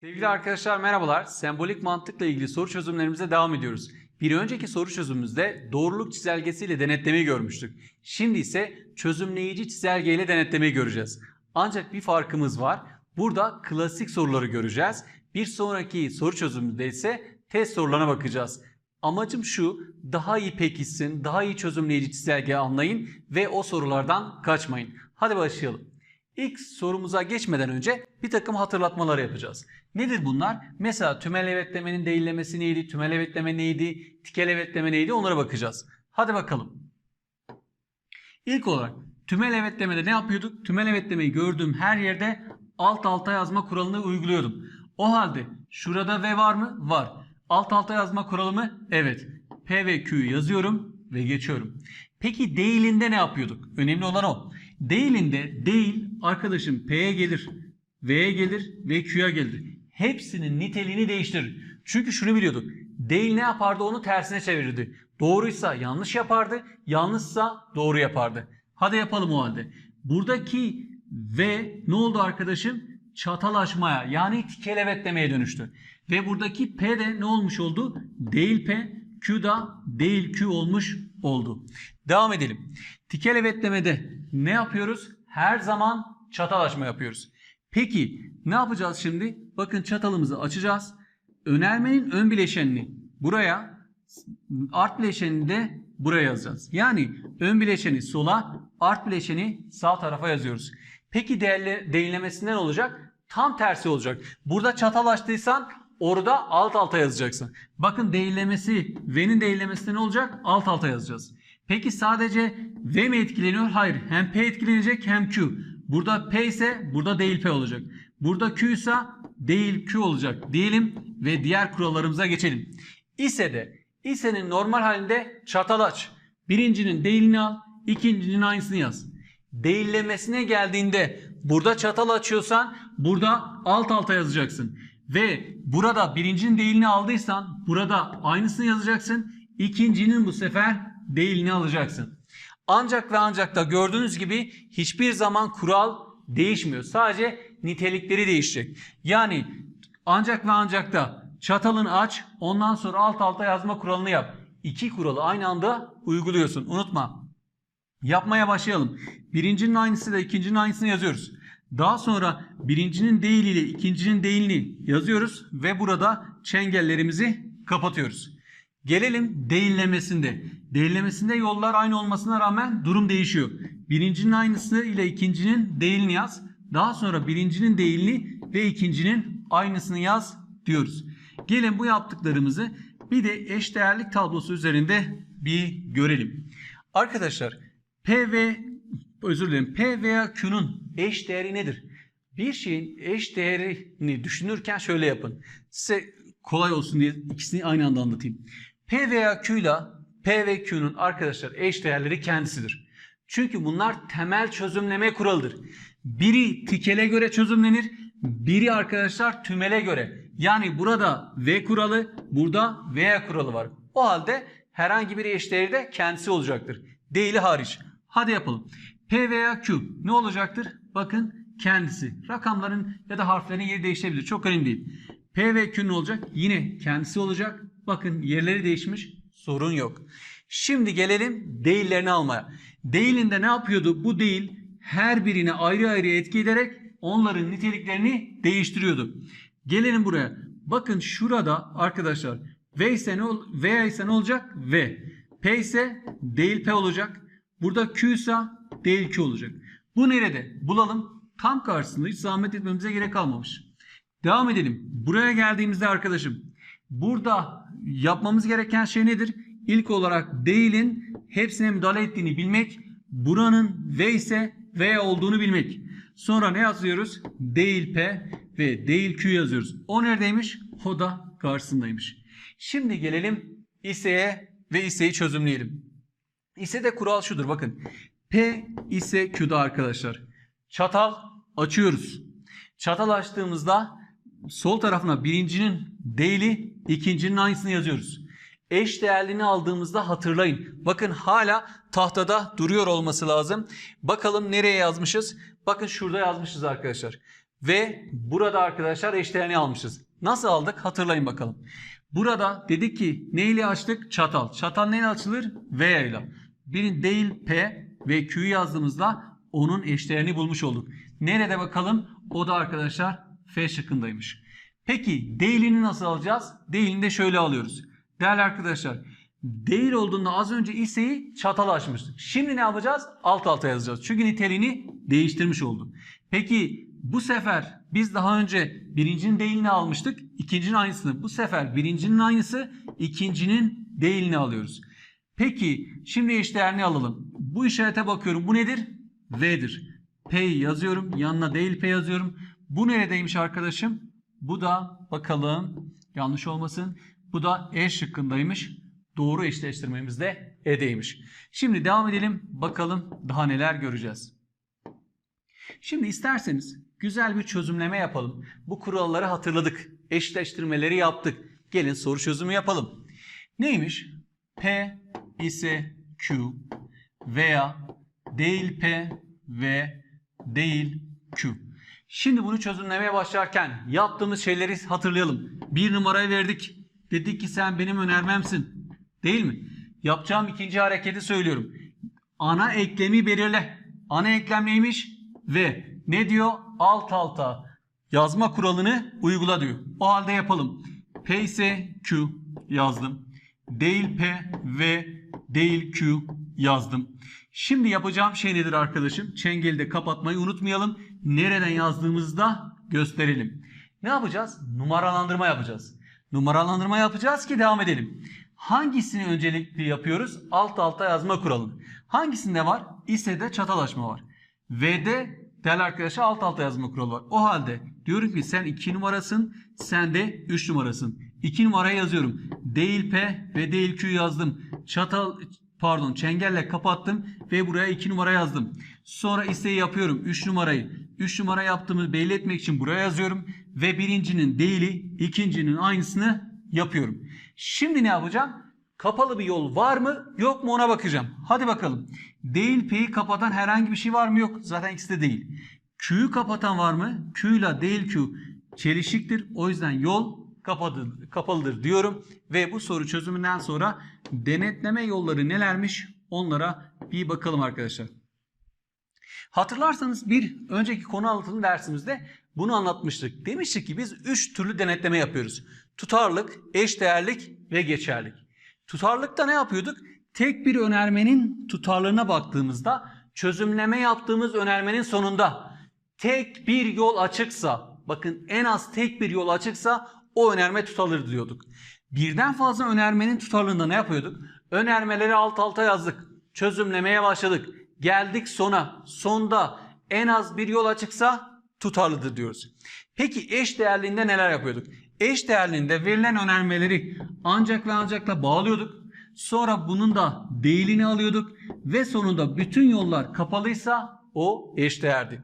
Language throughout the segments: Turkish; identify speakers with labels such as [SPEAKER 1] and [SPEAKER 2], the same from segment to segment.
[SPEAKER 1] Sevgili arkadaşlar merhabalar. Sembolik mantıkla ilgili soru çözümlerimize devam ediyoruz. Bir önceki soru çözümümüzde doğruluk çizelgesiyle denetlemeyi görmüştük. Şimdi ise çözümleyici çizelgeyle denetlemeyi göreceğiz. Ancak bir farkımız var. Burada klasik soruları göreceğiz. Bir sonraki soru çözümünde ise test sorularına bakacağız. Amacım şu, daha iyi pekişsin, daha iyi çözümleyici çizelge anlayın ve o sorulardan kaçmayın. Hadi başlayalım. İlk sorumuza geçmeden önce bir takım hatırlatmalar yapacağız. Nedir bunlar? Mesela tümel evetlemenin değillemesi neydi? Tümel evetleme neydi? Tikel evetleme neydi? Onlara bakacağız. Hadi bakalım. İlk olarak tümel evetlemede ne yapıyorduk? Tümel evetlemeyi gördüğüm her yerde alt alta yazma kuralını uyguluyordum. O halde şurada V var mı? Var. Alt alta yazma kuralı mı? Evet. P ve Q'yu yazıyorum ve geçiyorum. Peki değilinde ne yapıyorduk? Önemli olan o. Değilinde değil arkadaşım P'ye gelir, V'ye gelir ve Q'ya gelir. Hepsinin niteliğini değiştirir. Çünkü şunu biliyorduk. Değil ne yapardı onu tersine çevirirdi. Doğruysa yanlış yapardı, yanlışsa doğru yapardı. Hadi yapalım o halde. Buradaki V ne oldu arkadaşım? Çatalaşmaya yani tikelevetlemeye dönüştü. Ve buradaki P de ne olmuş oldu? Değil P, Q da değil Q olmuş oldu. Devam edelim. Tikelevetlemede ne yapıyoruz? Her zaman çatalaşma yapıyoruz. Peki ne yapacağız şimdi? Bakın çatalımızı açacağız. Önermenin ön bileşenini buraya, art bileşenini de buraya yazacağız. Yani ön bileşeni sola, art bileşeni sağ tarafa yazıyoruz. Peki değerli, değinlemesinden olacak? Tam tersi olacak. Burada çatal açtıysan orada alt alta yazacaksın. Bakın değillemesi, V'nin değillemesi ne olacak? Alt alta yazacağız. Peki sadece V mi etkileniyor? Hayır. Hem P etkilenecek hem Q. Burada P ise burada değil P olacak. Burada Q ise değil Q olacak diyelim ve diğer kurallarımıza geçelim. İse de ise'nin normal halinde çatal aç. Birincinin değilini al, ikincinin aynısını yaz. Değillemesine geldiğinde burada çatal açıyorsan burada alt alta yazacaksın. Ve burada birincinin değilini aldıysan burada aynısını yazacaksın. İkincinin bu sefer değilini alacaksın. Ancak ve ancak da gördüğünüz gibi hiçbir zaman kural değişmiyor. Sadece nitelikleri değişecek. Yani ancak ve ancak da çatalını aç ondan sonra alt alta yazma kuralını yap. İki kuralı aynı anda uyguluyorsun. Unutma. Yapmaya başlayalım. Birincinin aynısı da ikincinin aynısını yazıyoruz. Daha sonra birincinin değiliyle ikincinin değilini yazıyoruz ve burada çengellerimizi kapatıyoruz. Gelelim değillemesinde. Değillemesinde yollar aynı olmasına rağmen durum değişiyor. Birincinin aynısı ile ikincinin değilini yaz. Daha sonra birincinin değilini ve ikincinin aynısını yaz diyoruz. Gelin bu yaptıklarımızı bir de eşdeğerlik tablosu üzerinde bir görelim. Arkadaşlar P ve özür dilerim P veya Q'nun eş değeri nedir? Bir şeyin eş değerini düşünürken şöyle yapın. Size kolay olsun diye ikisini aynı anda anlatayım. P veya Q ile P ve Q'nun arkadaşlar eş değerleri kendisidir. Çünkü bunlar temel çözümleme kuralıdır. Biri tikele göre çözümlenir, biri arkadaşlar tümele göre. Yani burada V kuralı, burada V kuralı var. O halde herhangi bir eş değeri de kendisi olacaktır. Değili hariç. Hadi yapalım. P veya Q ne olacaktır? Bakın kendisi. Rakamların ya da harflerin yeri değişebilir. Çok önemli değil. P ve Q ne olacak? Yine kendisi olacak. Bakın yerleri değişmiş. Sorun yok. Şimdi gelelim değillerini almaya. Değilinde ne yapıyordu? Bu değil her birine ayrı ayrı etki ederek onların niteliklerini değiştiriyordu. Gelelim buraya. Bakın şurada arkadaşlar V ise ne, V ise ne olacak? V. P ise değil P olacak. Burada Q ise değil Q olacak. Bu nerede? Bulalım. Tam karşısında hiç zahmet etmemize gerek kalmamış. Devam edelim. Buraya geldiğimizde arkadaşım burada yapmamız gereken şey nedir? İlk olarak değilin hepsine müdahale ettiğini bilmek. Buranın V ise V olduğunu bilmek. Sonra ne yazıyoruz? Değil P ve değil Q yazıyoruz. O neredeymiş? O da karşısındaymış. Şimdi gelelim İSE'ye ve İSE'yi çözümleyelim. İSE'de kural şudur bakın. P ise Q'da arkadaşlar. Çatal açıyoruz. Çatal açtığımızda sol tarafına birincinin değili ikincinin aynısını yazıyoruz. Eş değerliğini aldığımızda hatırlayın. Bakın hala tahtada duruyor olması lazım. Bakalım nereye yazmışız? Bakın şurada yazmışız arkadaşlar. Ve burada arkadaşlar eşdeğerini almışız. Nasıl aldık? Hatırlayın bakalım. Burada dedik ki neyle açtık? Çatal. Çatal neyle açılır? V ile. Birin değil P ve Q'yu yazdığımızda onun eşdeğerini bulmuş olduk. Nerede bakalım? O da arkadaşlar F şıkkındaymış. Peki değilini nasıl alacağız? Değilini de şöyle alıyoruz. Değerli arkadaşlar değil olduğunda az önce iseyi çatal açmıştık. Şimdi ne yapacağız? Alt alta yazacağız. Çünkü niteliğini değiştirmiş olduk. Peki bu sefer biz daha önce birincinin değilini almıştık. ikincinin aynısını. Bu sefer birincinin aynısı ikincinin değilini alıyoruz. Peki şimdi eşdeğerini alalım. Bu işarete bakıyorum. Bu nedir? V'dir. P'yi yazıyorum. Yanına değil P yazıyorum. Bu neredeymiş arkadaşım? Bu da bakalım yanlış olmasın. Bu da E şıkkındaymış. Doğru eşleştirmemiz de E'deymiş. Şimdi devam edelim. Bakalım daha neler göreceğiz. Şimdi isterseniz güzel bir çözümleme yapalım. Bu kuralları hatırladık. Eşleştirmeleri yaptık. Gelin soru çözümü yapalım. Neymiş? P ise Q veya değil P ve değil Q. Şimdi bunu çözümlemeye başlarken yaptığımız şeyleri hatırlayalım. Bir numarayı verdik. Dedik ki sen benim önermemsin. Değil mi? Yapacağım ikinci hareketi söylüyorum. Ana eklemi belirle. Ana eklem neymiş? Ve ne diyor? Alt alta yazma kuralını uygula diyor. O halde yapalım. P ise Q yazdım. Değil P ve değil Q yazdım. Şimdi yapacağım şey nedir arkadaşım? Çengeli de kapatmayı unutmayalım. Nereden yazdığımızda gösterelim. Ne yapacağız? Numaralandırma yapacağız. Numaralandırma yapacağız ki devam edelim. Hangisini öncelikli yapıyoruz? Alt alta yazma kuralını. Hangisinde var? İse de çatalaşma var. V'de değerli arkadaşlar alt alta yazma kuralı var. O halde diyorum ki sen 2 numarasın, sen de 3 numarasın. 2 numarayı yazıyorum. Değil P ve değil Q yazdım. Çatal pardon çengelle kapattım ve buraya 2 numara yazdım. Sonra isteği yapıyorum 3 numarayı. 3 numara yaptığımı belli etmek için buraya yazıyorum. Ve birincinin değili ikincinin aynısını yapıyorum. Şimdi ne yapacağım? Kapalı bir yol var mı yok mu ona bakacağım. Hadi bakalım. Değil P'yi kapatan herhangi bir şey var mı yok. Zaten ikisi de değil. Q'yu kapatan var mı? Q ile değil Q çelişiktir. O yüzden yol kapalıdır, kapalıdır diyorum. Ve bu soru çözümünden sonra denetleme yolları nelermiş onlara bir bakalım arkadaşlar. Hatırlarsanız bir önceki konu anlatım dersimizde bunu anlatmıştık. Demiştik ki biz 3 türlü denetleme yapıyoruz. Tutarlık, eşdeğerlik ve geçerlik. Tutarlıkta ne yapıyorduk? Tek bir önermenin tutarlığına baktığımızda çözümleme yaptığımız önermenin sonunda tek bir yol açıksa, bakın en az tek bir yol açıksa o önerme tutarlıdır diyorduk. Birden fazla önermenin tutarlığında ne yapıyorduk? Önermeleri alt alta yazdık. Çözümlemeye başladık. Geldik sona. Sonda en az bir yol açıksa tutarlıdır diyoruz. Peki eş değerliğinde neler yapıyorduk? Eş değerliğinde verilen önermeleri ancak ve ancakla bağlıyorduk. Sonra bunun da değilini alıyorduk ve sonunda bütün yollar kapalıysa o eşdeğerdi.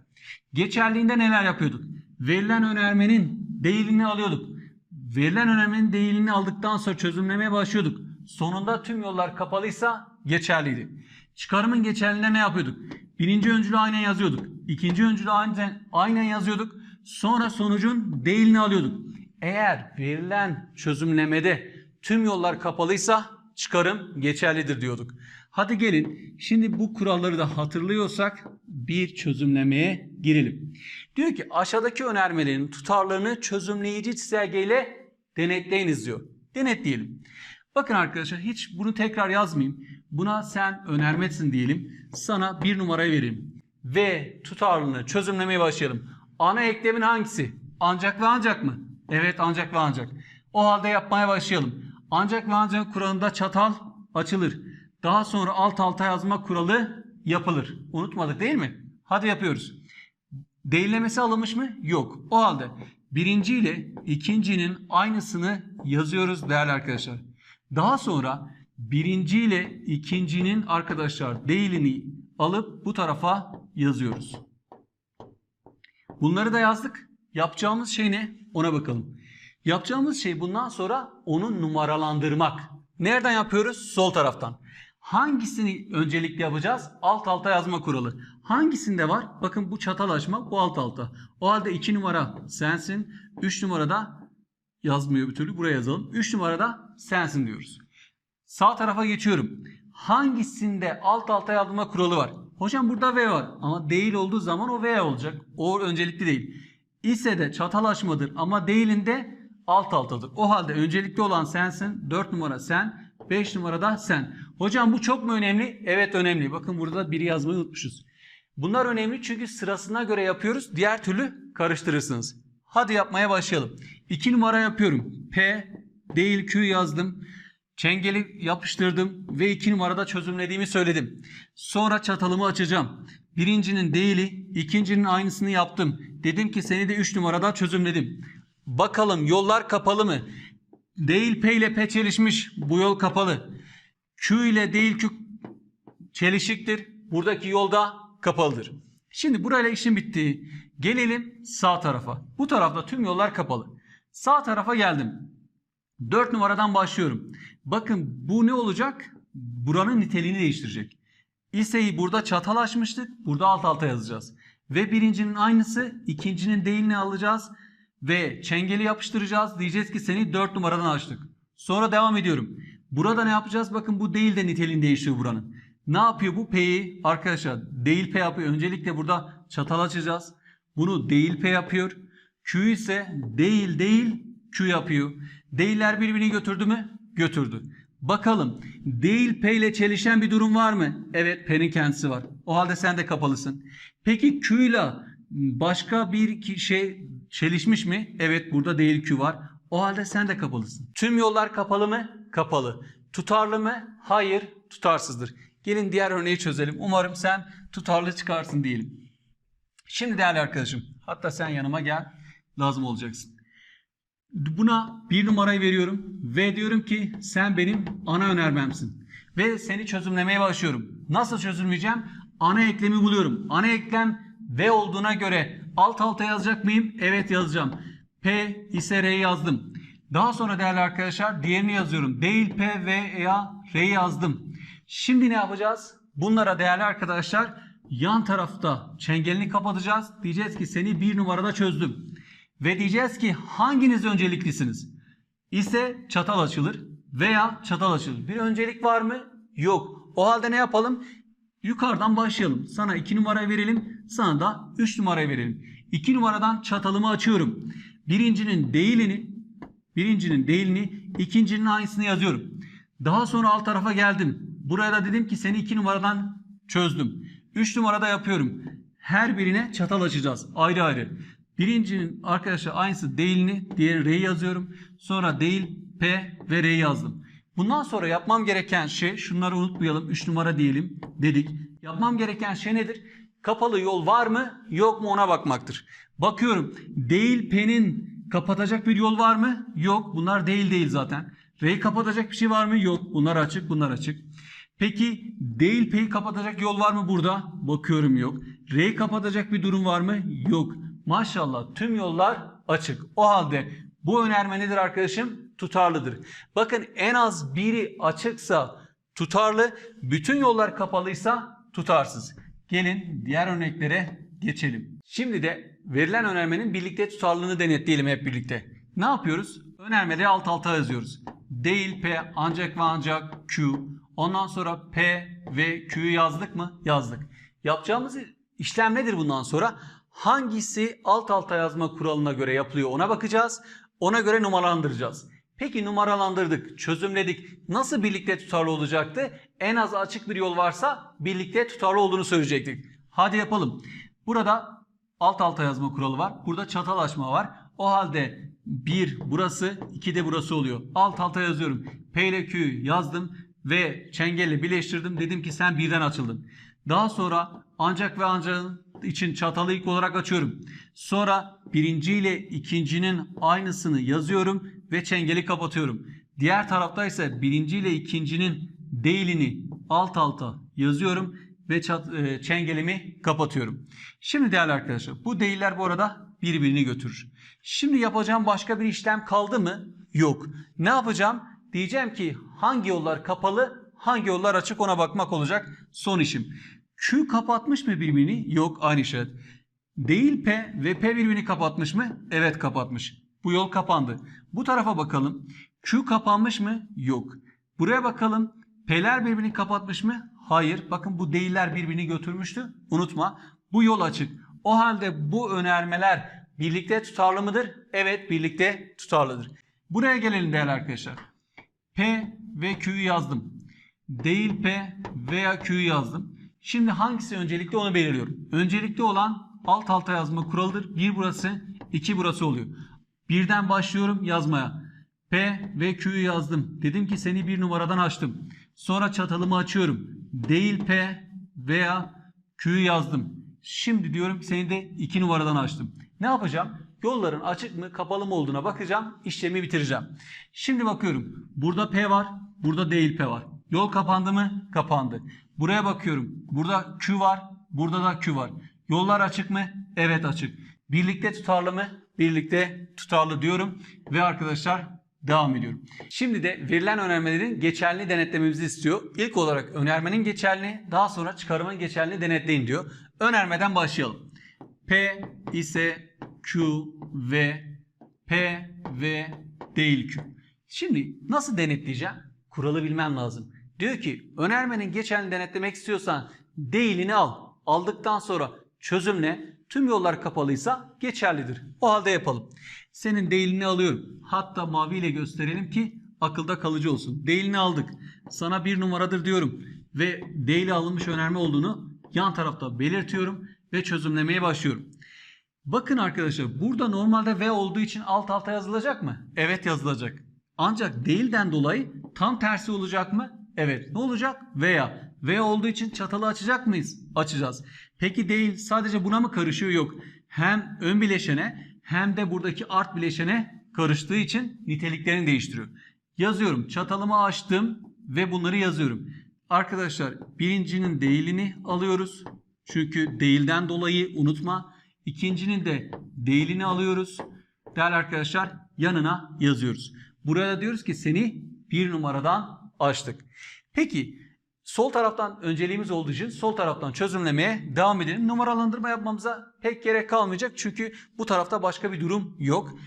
[SPEAKER 1] Geçerliğinde neler yapıyorduk? Verilen önermenin değilini alıyorduk. Verilen önermenin değilini aldıktan sonra çözümlemeye başlıyorduk. Sonunda tüm yollar kapalıysa geçerliydi. Çıkarımın geçerliğinde ne yapıyorduk? Birinci öncülü aynen yazıyorduk. İkinci öncülü aynen, aynen yazıyorduk. Sonra sonucun değilini alıyorduk. Eğer verilen çözümlemede tüm yollar kapalıysa çıkarım geçerlidir diyorduk. Hadi gelin şimdi bu kuralları da hatırlıyorsak bir çözümlemeye girelim. Diyor ki aşağıdaki önermelerin tutarlarını çözümleyici çizelgeyle denetleyiniz diyor. Denetleyelim. Bakın arkadaşlar hiç bunu tekrar yazmayayım. Buna sen önermetsin diyelim. Sana bir numarayı vereyim. Ve tutarlılığını çözümlemeye başlayalım. Ana eklemin hangisi? Ancak ve ancak mı? Evet ancak ve ancak. O halde yapmaya başlayalım. Ancak ve ancak kuralında çatal açılır. Daha sonra alt alta yazma kuralı yapılır. Unutmadık değil mi? Hadi yapıyoruz. Değillemesi alınmış mı? Yok. O halde birinci ile ikincinin aynısını yazıyoruz değerli arkadaşlar. Daha sonra birinci ile ikincinin arkadaşlar değilini alıp bu tarafa yazıyoruz. Bunları da yazdık. Yapacağımız şey ne? Ona bakalım. Yapacağımız şey bundan sonra onu numaralandırmak. Nereden yapıyoruz? Sol taraftan. Hangisini öncelikli yapacağız? Alt alta yazma kuralı. Hangisinde var? Bakın bu çatalaşma bu alt alta. O halde 2 numara sensin. 3 numarada yazmıyor bir türlü. Buraya yazalım. 3 numarada sensin diyoruz. Sağ tarafa geçiyorum. Hangisinde alt alta yazma kuralı var? Hocam burada V var ama değil olduğu zaman o V olacak. O öncelikli değil. İse de çatalaşmadır ama değilinde alt altadır. O halde öncelikli olan sensin. 4 numara sen. 5 numarada sen. Hocam bu çok mu önemli? Evet önemli. Bakın burada biri yazmayı unutmuşuz. Bunlar önemli çünkü sırasına göre yapıyoruz. Diğer türlü karıştırırsınız. Hadi yapmaya başlayalım. 2 numara yapıyorum. P değil Q yazdım. Çengeli yapıştırdım ve 2 numarada çözümlediğimi söyledim. Sonra çatalımı açacağım. Birincinin değili, ikincinin aynısını yaptım. Dedim ki seni de 3 numarada çözümledim. Bakalım yollar kapalı mı? Değil P ile P çelişmiş. Bu yol kapalı. Q ile değil Q çelişiktir. Buradaki yolda kapalıdır. Şimdi burayla işim bitti. Gelelim sağ tarafa. Bu tarafta tüm yollar kapalı. Sağ tarafa geldim. 4 numaradan başlıyorum. Bakın bu ne olacak? Buranın niteliğini değiştirecek. İseyi burada çatal açmıştık. Burada alt alta yazacağız. Ve birincinin aynısı ikincinin değilini alacağız. Ve çengeli yapıştıracağız. Diyeceğiz ki seni 4 numaradan açtık. Sonra devam ediyorum. Burada ne yapacağız? Bakın bu değil de niteliğini değişiyor buranın. Ne yapıyor bu P'yi? Arkadaşlar değil P yapıyor. Öncelikle burada çatal açacağız. Bunu değil P yapıyor. Q ise değil değil Q yapıyor. Değiller birbirini götürdü mü? Götürdü. Bakalım değil P ile çelişen bir durum var mı? Evet P'nin kendisi var. O halde sen de kapalısın. Peki Q ile başka bir şey çelişmiş mi? Evet burada değil Q var. O halde sen de kapalısın. Tüm yollar kapalı mı? Kapalı. Tutarlı mı? Hayır, tutarsızdır. Gelin diğer örneği çözelim. Umarım sen tutarlı çıkarsın diyelim. Şimdi değerli arkadaşım, hatta sen yanıma gel, lazım olacaksın. Buna bir numarayı veriyorum ve diyorum ki sen benim ana önermemsin. Ve seni çözümlemeye başlıyorum. Nasıl çözümleyeceğim? Ana eklemi buluyorum. Ana eklem V olduğuna göre alt alta yazacak mıyım? Evet yazacağım. P ise R yazdım. Daha sonra değerli arkadaşlar diğerini yazıyorum. Değil P ve ya R yazdım. Şimdi ne yapacağız? Bunlara değerli arkadaşlar yan tarafta çengelini kapatacağız. Diyeceğiz ki seni bir numarada çözdüm. Ve diyeceğiz ki hanginiz önceliklisiniz? İse çatal açılır veya çatal açılır. Bir öncelik var mı? Yok. O halde ne yapalım? Yukarıdan başlayalım. Sana 2 numarayı verelim. Sana da 3 numarayı verelim. 2 numaradan çatalımı açıyorum. Birincinin değilini, birincinin değilini, ikincinin aynısını yazıyorum. Daha sonra alt tarafa geldim. Buraya da dedim ki seni 2 numaradan çözdüm. 3 numarada yapıyorum. Her birine çatal açacağız. Ayrı ayrı. Birincinin arkadaşlar aynısı değilini, diğeri R'yi yazıyorum. Sonra değil P ve R yazdım. Bundan sonra yapmam gereken şey, şunları unutmayalım, 3 numara diyelim dedik. Yapmam gereken şey nedir? Kapalı yol var mı, yok mu ona bakmaktır. Bakıyorum, değil P'nin kapatacak bir yol var mı? Yok, bunlar değil değil zaten. R'yi kapatacak bir şey var mı? Yok, bunlar açık, bunlar açık. Peki değil P'yi kapatacak yol var mı burada? Bakıyorum yok. R'yi kapatacak bir durum var mı? Yok. Maşallah tüm yollar açık. O halde bu önerme nedir arkadaşım? Tutarlıdır. Bakın en az biri açıksa tutarlı, bütün yollar kapalıysa tutarsız. Gelin diğer örneklere geçelim. Şimdi de verilen önermenin birlikte tutarlılığını denetleyelim hep birlikte. Ne yapıyoruz? Önermeleri alt alta yazıyoruz. Değil P ancak ve ancak Q. Ondan sonra P ve Q'yu yazdık mı? Yazdık. Yapacağımız işlem nedir bundan sonra? Hangisi alt alta yazma kuralına göre yapılıyor ona bakacağız. Ona göre numaralandıracağız. Peki numaralandırdık, çözümledik. Nasıl birlikte tutarlı olacaktı? En az açık bir yol varsa birlikte tutarlı olduğunu söyleyecektik. Hadi yapalım. Burada alt alta yazma kuralı var. Burada çatal var. O halde 1 burası, 2 de burası oluyor. Alt alta yazıyorum. P ile Q yazdım ve çengelle birleştirdim. Dedim ki sen birden açıldın. Daha sonra ancak ve ancakın için çatalı ilk olarak açıyorum. Sonra birinci ile ikincinin aynısını yazıyorum ve çengeli kapatıyorum. Diğer tarafta ise birinci ile ikincinin değilini alt alta yazıyorum ve e, çengelimi kapatıyorum. Şimdi değerli arkadaşlar bu değiller bu arada birbirini götürür. Şimdi yapacağım başka bir işlem kaldı mı? Yok. Ne yapacağım? Diyeceğim ki hangi yollar kapalı, hangi yollar açık ona bakmak olacak son işim. Q kapatmış mı birbirini? Yok aynı işaret. Değil P ve P birbirini kapatmış mı? Evet kapatmış. Bu yol kapandı. Bu tarafa bakalım. Q kapanmış mı? Yok. Buraya bakalım. P'ler birbirini kapatmış mı? Hayır. Bakın bu değiller birbirini götürmüştü. Unutma. Bu yol açık. O halde bu önermeler birlikte tutarlı mıdır? Evet birlikte tutarlıdır. Buraya gelelim değerli arkadaşlar. P ve Q'yu yazdım. Değil P veya Q'yu yazdım. Şimdi hangisi öncelikli onu belirliyorum. Öncelikli olan alt alta yazma kuralıdır. Bir burası, iki burası oluyor. Birden başlıyorum yazmaya. P ve Q'yu yazdım. Dedim ki seni bir numaradan açtım. Sonra çatalımı açıyorum. Değil P veya Q'yu yazdım. Şimdi diyorum ki seni de iki numaradan açtım. Ne yapacağım? Yolların açık mı kapalı mı olduğuna bakacağım. işlemi bitireceğim. Şimdi bakıyorum. Burada P var. Burada değil P var. Yol kapandı mı? Kapandı. Buraya bakıyorum. Burada Q var. Burada da Q var. Yollar açık mı? Evet açık. Birlikte tutarlı mı? Birlikte tutarlı diyorum. Ve arkadaşlar devam ediyorum. Şimdi de verilen önermelerin geçerli denetlememizi istiyor. İlk olarak önermenin geçerli, daha sonra çıkarımın geçerli denetleyin diyor. Önermeden başlayalım. P ise Q ve P ve değil Q. Şimdi nasıl denetleyeceğim? Kuralı bilmem lazım. Diyor ki önermenin geçerli denetlemek istiyorsan değilini al. Aldıktan sonra çözümle tüm yollar kapalıysa geçerlidir. O halde yapalım. Senin değilini alıyorum. Hatta maviyle gösterelim ki akılda kalıcı olsun. Değilini aldık. Sana bir numaradır diyorum. Ve değili alınmış önerme olduğunu yan tarafta belirtiyorum ve çözümlemeye başlıyorum. Bakın arkadaşlar burada normalde V olduğu için alt alta yazılacak mı? Evet yazılacak. Ancak değilden dolayı tam tersi olacak mı? Evet. Ne olacak? Veya. V olduğu için çatalı açacak mıyız? Açacağız. Peki değil sadece buna mı karışıyor? Yok. Hem ön bileşene hem de buradaki art bileşene karıştığı için niteliklerini değiştiriyor. Yazıyorum. Çatalımı açtım ve bunları yazıyorum. Arkadaşlar birincinin değilini alıyoruz. Çünkü değilden dolayı unutma. İkincinin de değilini alıyoruz. Değerli arkadaşlar yanına yazıyoruz. Burada diyoruz ki seni bir numaradan açtık. Peki sol taraftan önceliğimiz olduğu için sol taraftan çözümlemeye devam edelim. Numaralandırma yapmamıza pek gerek kalmayacak. Çünkü bu tarafta başka bir durum yok.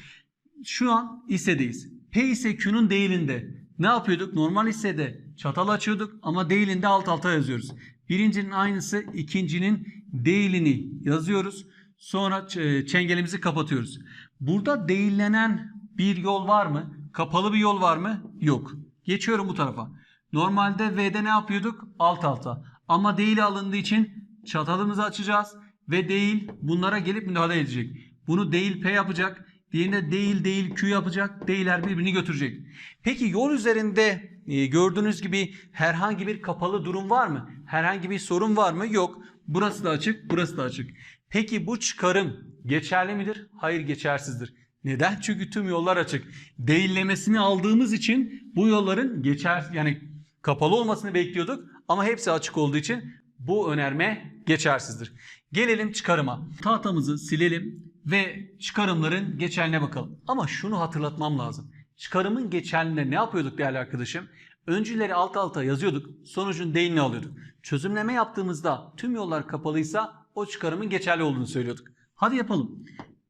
[SPEAKER 1] Şu an hissedeyiz. P ise Q'nun değilinde. Ne yapıyorduk? Normal hissede çatal açıyorduk ama değilinde alt alta yazıyoruz. Birincinin aynısı ikincinin değilini yazıyoruz. Sonra ç- çengelimizi kapatıyoruz. Burada değillenen bir yol var mı? Kapalı bir yol var mı? Yok. Geçiyorum bu tarafa. Normalde V'de ne yapıyorduk? Alt alta. Ama değil alındığı için çatalımızı açacağız ve değil bunlara gelip müdahale edecek. Bunu değil P yapacak. Diğerinde değil değil Q yapacak. Değiller birbirini götürecek. Peki yol üzerinde e, gördüğünüz gibi herhangi bir kapalı durum var mı? Herhangi bir sorun var mı? Yok. Burası da açık, burası da açık. Peki bu çıkarım geçerli midir? Hayır geçersizdir. Neden? Çünkü tüm yollar açık. Değillemesini aldığımız için bu yolların geçer yani kapalı olmasını bekliyorduk ama hepsi açık olduğu için bu önerme geçersizdir. Gelelim çıkarıma. Tahtamızı silelim ve çıkarımların geçerline bakalım. Ama şunu hatırlatmam lazım. Çıkarımın geçerliğinde ne yapıyorduk değerli arkadaşım? Öncüleri alt alta yazıyorduk. Sonucun değilini alıyorduk. Çözümleme yaptığımızda tüm yollar kapalıysa o çıkarımın geçerli olduğunu söylüyorduk. Hadi yapalım.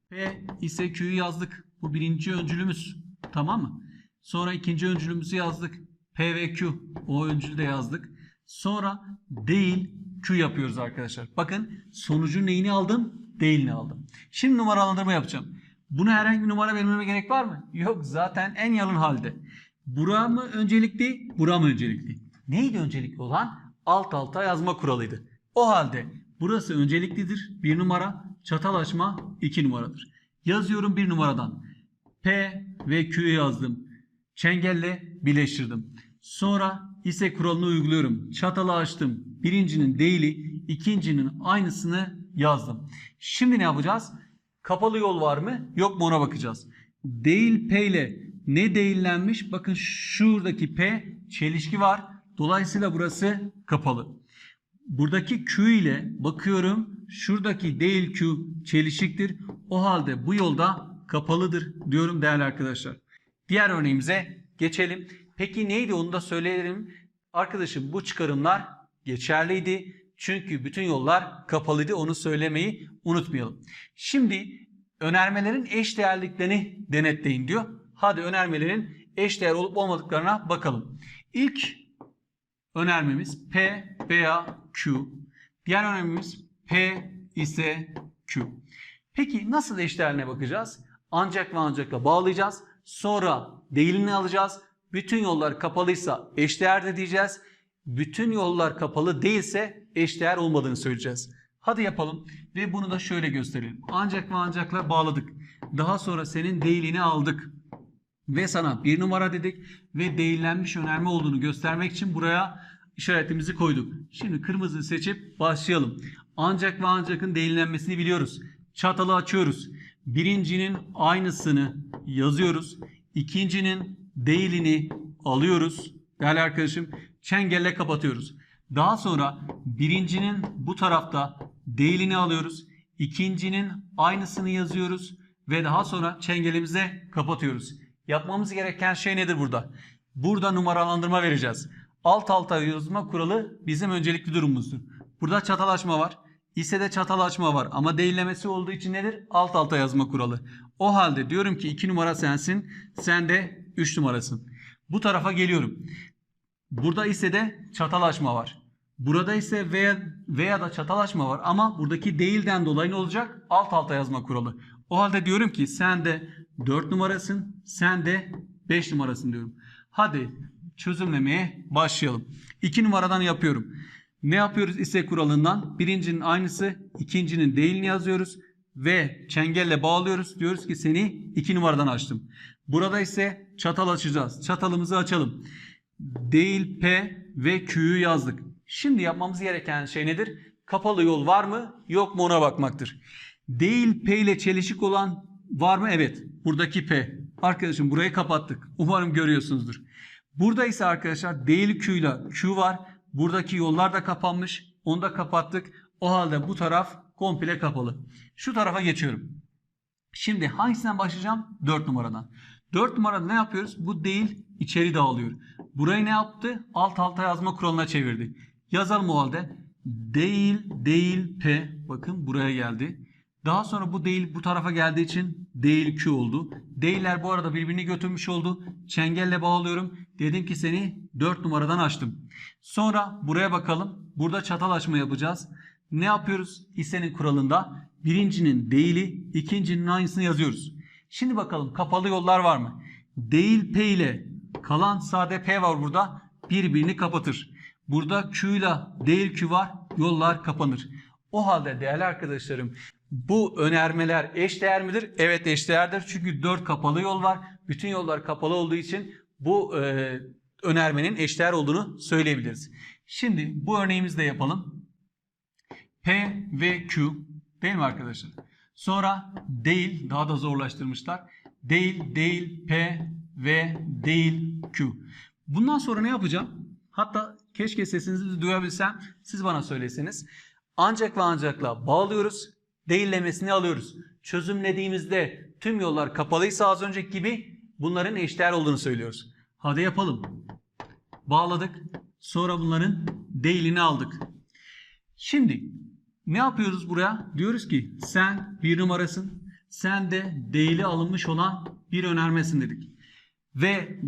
[SPEAKER 1] P ise Q'yu yazdık. Bu birinci öncülümüz. Tamam mı? Sonra ikinci öncülümüzü yazdık. P ve Q. O öncülü de yazdık. Sonra değil Q yapıyoruz arkadaşlar. Bakın sonucun neyini aldım? Değilini aldım. Şimdi numaralandırma yapacağım. Buna herhangi bir numara vermeme gerek var mı? Yok zaten en yalın halde. Bura mı öncelikli? Bura mı öncelikli? Neydi öncelikli olan? Alt alta yazma kuralıydı. O halde burası önceliklidir. Bir numara. Çatal açma 2 numaradır. Yazıyorum bir numaradan. P ve Q'yu yazdım. Çengelle birleştirdim. Sonra ise kuralını uyguluyorum. Çatalı açtım. Birincinin değili, ikincinin aynısını yazdım. Şimdi ne yapacağız? Kapalı yol var mı? Yok mu ona bakacağız. Değil P ile ne değillenmiş? Bakın şuradaki P çelişki var. Dolayısıyla burası kapalı. Buradaki Q ile bakıyorum. Şuradaki değil Q çelişiktir. O halde bu yolda kapalıdır diyorum değerli arkadaşlar. Diğer örneğimize geçelim. Peki neydi onu da söyleyelim. Arkadaşım bu çıkarımlar geçerliydi. Çünkü bütün yollar kapalıydı. Onu söylemeyi unutmayalım. Şimdi önermelerin eş değerliklerini denetleyin diyor. Hadi önermelerin eş değer olup olmadıklarına bakalım. İlk önermemiz P veya Q. Diğer önermemiz P ise Q. Peki nasıl eşdeğerine bakacağız? Ancak ve ancakla bağlayacağız. Sonra değilini alacağız. Bütün yollar kapalıysa eşdeğer diyeceğiz. Bütün yollar kapalı değilse eşdeğer olmadığını söyleyeceğiz. Hadi yapalım ve bunu da şöyle gösterelim. Ancak ve ancakla bağladık. Daha sonra senin değilini aldık. Ve sana bir numara dedik ve değillenmiş önerme olduğunu göstermek için buraya işaretimizi koyduk. Şimdi kırmızı seçip başlayalım. Ancak ve ancakın değillenmesini biliyoruz. Çatalı açıyoruz. Birincinin aynısını yazıyoruz. İkincinin değilini alıyoruz. Değerli arkadaşım çengelle kapatıyoruz. Daha sonra birincinin bu tarafta değilini alıyoruz. İkincinin aynısını yazıyoruz ve daha sonra çengelimize kapatıyoruz. Yapmamız gereken şey nedir burada? Burada numaralandırma vereceğiz. Alt alta yazma kuralı bizim öncelikli durumumuzdur. Burada çatalaşma var. İse de çatalaşma var ama değillemesi olduğu için nedir? Alt alta yazma kuralı. O halde diyorum ki 2 numara sensin, sen de 3 numarasın. Bu tarafa geliyorum. Burada ise de çatalaşma var. Burada ise veya, veya da çatalaşma var ama buradaki değilden dolayı ne olacak? Alt alta yazma kuralı. O halde diyorum ki sen de 4 numarasın, sen de 5 numarasın diyorum. Hadi çözümlemeye başlayalım. 2 numaradan yapıyorum. Ne yapıyoruz ise kuralından? Birincinin aynısı, ikincinin değilini yazıyoruz ve çengelle bağlıyoruz. Diyoruz ki seni 2 numaradan açtım. Burada ise çatal açacağız. Çatalımızı açalım. Değil P ve Q'yu yazdık. Şimdi yapmamız gereken şey nedir? Kapalı yol var mı yok mu ona bakmaktır. Değil P ile çelişik olan var mı? Evet. Buradaki P. Arkadaşım burayı kapattık. Umarım görüyorsunuzdur. Burada ise arkadaşlar değil Q ile Q var. Buradaki yollar da kapanmış. Onu da kapattık. O halde bu taraf komple kapalı. Şu tarafa geçiyorum. Şimdi hangisinden başlayacağım? 4 numaradan. 4 numarada ne yapıyoruz? Bu değil içeri dağılıyor. Burayı ne yaptı? Alt alta yazma kuralına çevirdi. Yazalım o halde. Değil, değil P. Bakın buraya geldi. Daha sonra bu değil bu tarafa geldiği için değil Q oldu. Değiller bu arada birbirini götürmüş oldu. Çengelle bağlıyorum. Dedim ki seni 4 numaradan açtım. Sonra buraya bakalım. Burada çatal açma yapacağız. Ne yapıyoruz? Hissenin kuralında birincinin değili, ikincinin aynısını yazıyoruz. Şimdi bakalım kapalı yollar var mı? Değil P ile kalan sade P var burada. Birbirini kapatır. Burada Q ile değil Q var. Yollar kapanır. O halde değerli arkadaşlarım bu önermeler eş değer midir? Evet eş değerdir. Çünkü 4 kapalı yol var. Bütün yollar kapalı olduğu için bu e, önermenin eş değer olduğunu söyleyebiliriz. Şimdi bu örneğimizi de yapalım. P ve Q değil mi arkadaşlar? Sonra değil daha da zorlaştırmışlar. Değil, değil P ve değil Q. Bundan sonra ne yapacağım? Hatta keşke sesinizi duyabilsem siz bana söyleseniz. Ancak ve ancakla bağlıyoruz. Değillemesini alıyoruz. Çözümlediğimizde tüm yollar kapalıysa az önceki gibi bunların eşdeğer olduğunu söylüyoruz. Hadi yapalım. Bağladık. Sonra bunların değilini aldık. Şimdi ne yapıyoruz buraya? Diyoruz ki sen bir numarasın. Sen de değili alınmış olan bir önermesin dedik. Ve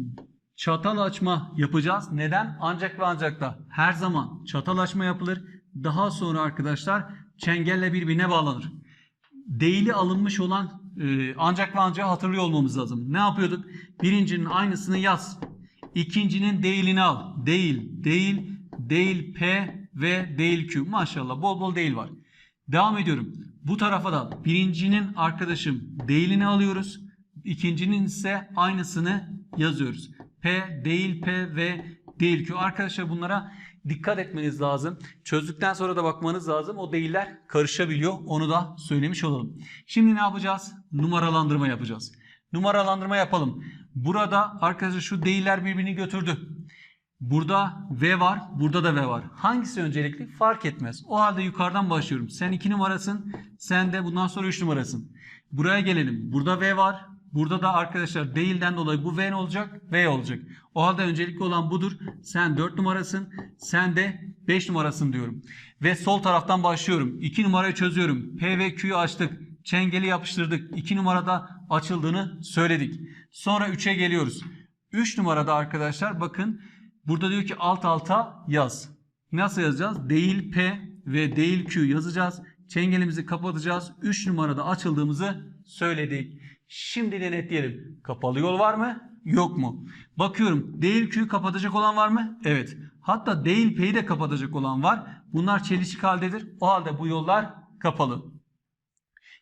[SPEAKER 1] çatal açma yapacağız. Neden? Ancak ve ancak da her zaman çatal açma yapılır. Daha sonra arkadaşlar çengelle birbirine bağlanır. Değili alınmış olan e, ancak ve ancak hatırlıyor olmamız lazım. Ne yapıyorduk? Birincinin aynısını yaz. İkincinin değilini al. Değil, değil, değil P ve değil Q. Maşallah bol bol değil var. Devam ediyorum. Bu tarafa da birincinin arkadaşım değilini alıyoruz. İkincinin ise aynısını yazıyoruz. P, değil P ve değil Q. Arkadaşlar bunlara dikkat etmeniz lazım. Çözdükten sonra da bakmanız lazım. O değiller karışabiliyor. Onu da söylemiş olalım. Şimdi ne yapacağız? Numaralandırma yapacağız. Numaralandırma yapalım. Burada arkadaşlar şu değiller birbirini götürdü. Burada V var, burada da V var. Hangisi öncelikli? Fark etmez. O halde yukarıdan başlıyorum. Sen 2 numarasın, sen de bundan sonra 3 numarasın. Buraya gelelim. Burada V var. Burada da arkadaşlar değilden dolayı bu V ne olacak? V olacak. O halde öncelikli olan budur. Sen 4 numarasın, sen de 5 numarasın diyorum. Ve sol taraftan başlıyorum. 2 numarayı çözüyorum. P ve Q'yu açtık. Çengeli yapıştırdık. 2 numarada açıldığını söyledik. Sonra 3'e geliyoruz. 3 numarada arkadaşlar bakın burada diyor ki alt alta yaz. Nasıl yazacağız? Değil P ve değil Q yazacağız. Çengelimizi kapatacağız. 3 numarada açıldığımızı söyledik. Şimdi denetleyelim. Kapalı yol var mı? Yok mu? Bakıyorum. Değil Q'yu kapatacak olan var mı? Evet. Hatta değil P'yi de kapatacak olan var. Bunlar çelişik haldedir. O halde bu yollar kapalı.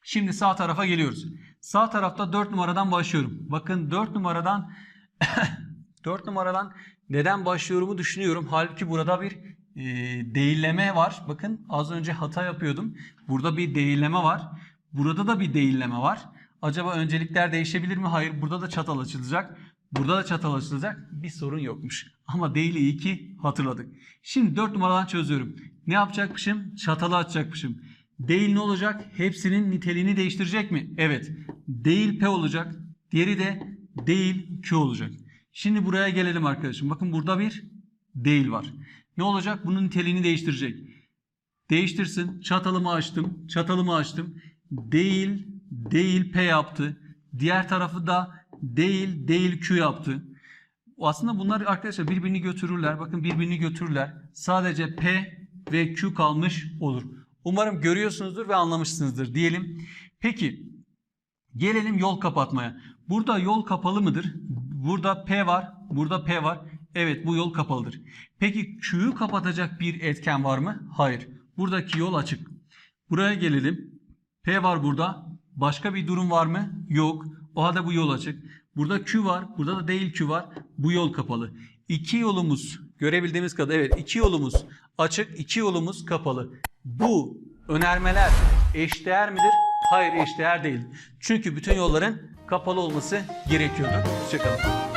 [SPEAKER 1] Şimdi sağ tarafa geliyoruz. Sağ tarafta 4 numaradan başlıyorum. Bakın 4 numaradan 4 numaradan neden başlıyorumu düşünüyorum. Halbuki burada bir e, değilleme var. Bakın az önce hata yapıyordum. Burada bir değilleme var. Burada da bir değilleme var. Acaba öncelikler değişebilir mi? Hayır. Burada da çatal açılacak. Burada da çatal açılacak. Bir sorun yokmuş. Ama değil iyi ki hatırladık. Şimdi 4 numaradan çözüyorum. Ne yapacakmışım? Çatalı açacakmışım. Değil ne olacak? Hepsinin niteliğini değiştirecek mi? Evet. Değil P olacak. Diğeri de değil Q olacak. Şimdi buraya gelelim arkadaşım. Bakın burada bir değil var. Ne olacak? Bunun niteliğini değiştirecek. Değiştirsin. Çatalımı açtım. Çatalımı açtım. Değil, değil P yaptı. Diğer tarafı da değil, değil Q yaptı. Aslında bunlar arkadaşlar birbirini götürürler. Bakın birbirini götürürler. Sadece P ve Q kalmış olur. Umarım görüyorsunuzdur ve anlamışsınızdır diyelim. Peki gelelim yol kapatmaya. Burada yol kapalı mıdır? Burada P var, burada P var. Evet bu yol kapalıdır. Peki Q'yu kapatacak bir etken var mı? Hayır. Buradaki yol açık. Buraya gelelim. P var burada. Başka bir durum var mı? Yok. O halde bu yol açık. Burada Q var. Burada da değil Q var. Bu yol kapalı. İki yolumuz görebildiğimiz kadar evet iki yolumuz açık, iki yolumuz kapalı. Bu önermeler eşdeğer midir? Hayır eşdeğer değil. Çünkü bütün yolların kapalı olması gerekiyordu. Hoşçakalın.